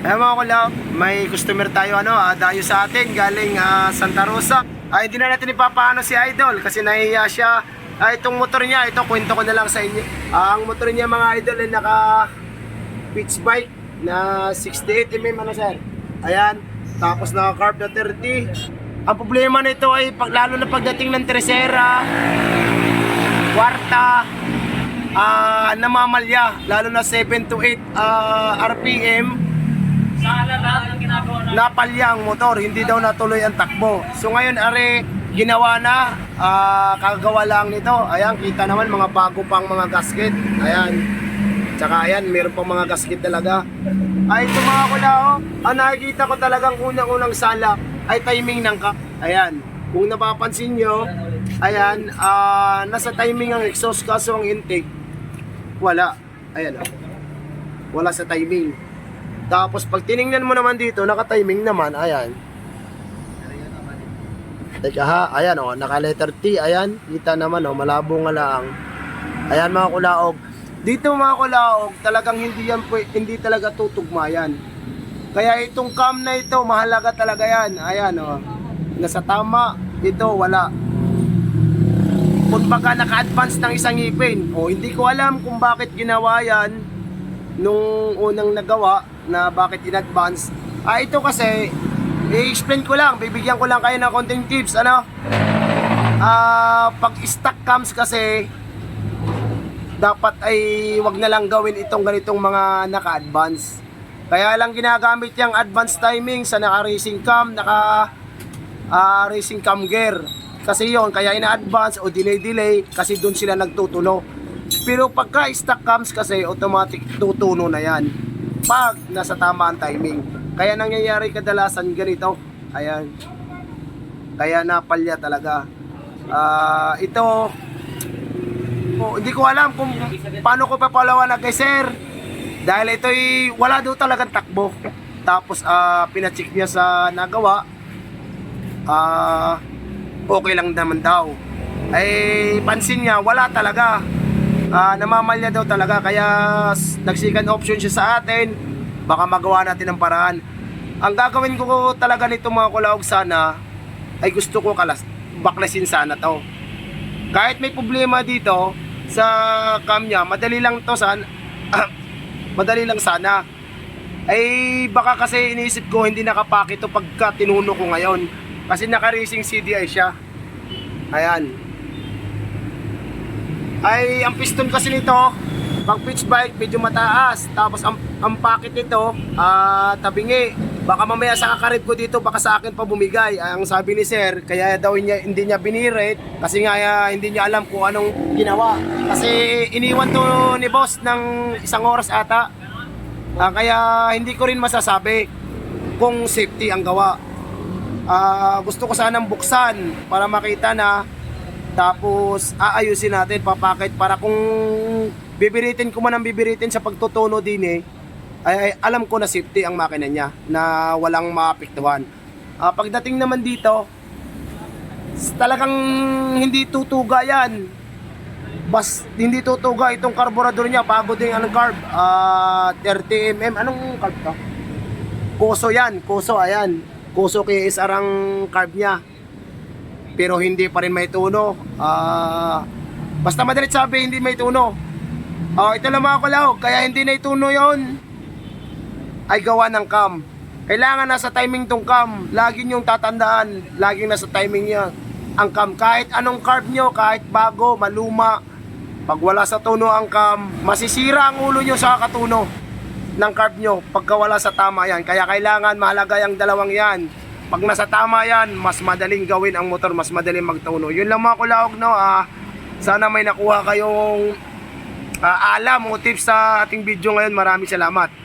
Ay mga kulab, may customer tayo ano, ah, dayo sa atin galing ah, Santa Rosa. Ay hindi na natin ipapaano si Idol kasi nahihiya siya. Ay itong motor niya, ito kwento ko na lang sa inyo. Ah, ang motor niya mga idol ay naka pitch bike na 68mm ano sir. Ayan, tapos naka carb na 30. Ang problema nito ay pag, lalo na pagdating ng Tercera, kwarta, ah namamalya, lalo na 7 to 8 ah, RPM Sana lahat ng ginagawa na napalya ang motor, hindi daw natuloy ang takbo. So ngayon are ginawa na, ah, kagawa lang nito. Ayan, kita naman mga bago pang mga gasket. Ayan. Tsaka ayan, meron pang mga gasket talaga. Ay, ito mga kulao, ang nakikita ko talagang unang-unang sala ay timing ng ka. Ayan. Kung napapansin nyo, ayan, ah, nasa timing ang exhaust kaso ang intake, wala. Ayan oh. Wala sa timing. Tapos pag tiningnan mo naman dito, naka-timing naman, ayan. Teka ha, ayan o, naka letter T, ayan. Kita naman o, malabo nga lang. Ayan mga kulaog. Dito mga kulaog, talagang hindi yan, hindi talaga tutugma yan. Kaya itong cam na ito, mahalaga talaga yan. Ayan o, nasa tama, ito wala. Kung baka naka-advance ng isang ngipin, o hindi ko alam kung bakit ginawa yan nung unang nagawa na bakit in-advance. Ah, ito kasi, i-explain ko lang, bibigyan ko lang kayo ng konting tips, ano? Ah, pag stock cams kasi, dapat ay wag na lang gawin itong ganitong mga naka-advance. Kaya lang ginagamit yung advance timing sa naka-racing cam, naka ah, racing cam gear. Kasi yon kaya ina-advance o delay-delay kasi doon sila nagtutuno. Pero pagka stock cams kasi automatic tutuno na yan. Pag nasa tama ang timing. Kaya nangyayari kadalasan ganito. Ayan. Kaya napalya talaga. Ah, ito Oh, hindi ko alam kung paano ko papalawanag kay sir. Dahil ito'y wala daw talagang takbo. Tapos ah pinacheck niya sa nagawa. Ah okay lang naman daw. Ay pansin niya wala talaga. Ah namamalya daw talaga kaya nag-second option siya sa atin. Baka magawa natin ng paraan. Ang gagawin ko talaga nito mga kulaog sana ay gusto ko kalas baklasin sana to. Kahit may problema dito sa cam niya, madali lang to sana madali lang sana. Ay baka kasi iniisip ko hindi nakapaki to pagka tinuno ko ngayon. Kasi naka racing CDI siya. Ayan ay ang piston kasi nito pag pitch bike medyo mataas. Tapos ang, ang packet nito ah tabingi. Baka mamaya sa kakarib ko dito baka sa akin pa bumigay. Ang sabi ni sir kaya daw niya, hindi niya binirate. Kasi nga ah, hindi niya alam kung anong ginawa. Kasi iniwan to ni boss ng isang oras ata. Ah, kaya hindi ko rin masasabi kung safety ang gawa. Ah, gusto ko sanang buksan para makita na tapos aayusin natin papakit para kung bibiritin ko man ang bibiritin sa pagtutuno din eh ay, ay alam ko na safety ang makina niya na walang maapektuhan. Ah, pagdating naman dito talagang hindi tutuga yan. Bas hindi tutuga itong carburetor niya bago din anong carb ah 30 mm anong carb to? Kuso yan, kuso ayan. Kuso KSR ang carb niya pero hindi pa rin may tuno. Ah, basta madalit sabi, hindi may tuno. Oh, ito lang mga kulaw, kaya hindi na ituno yon ay gawa ng cam. Kailangan nasa timing tong cam. Lagi niyong tatandaan, laging nasa timing niya ang cam. Kahit anong carb nyo, kahit bago, maluma, pag wala sa tuno ang cam, masisira ang ulo nyo sa katuno ng carb nyo pagka wala sa tama yan. Kaya kailangan mahalaga yung dalawang yan. Pag nasa tama yan, mas madaling gawin ang motor, mas madaling magtuno. Yun lang mga kulaog no, ah, sana may nakuha kayong ah, alam o tips sa ating video ngayon. Maraming salamat.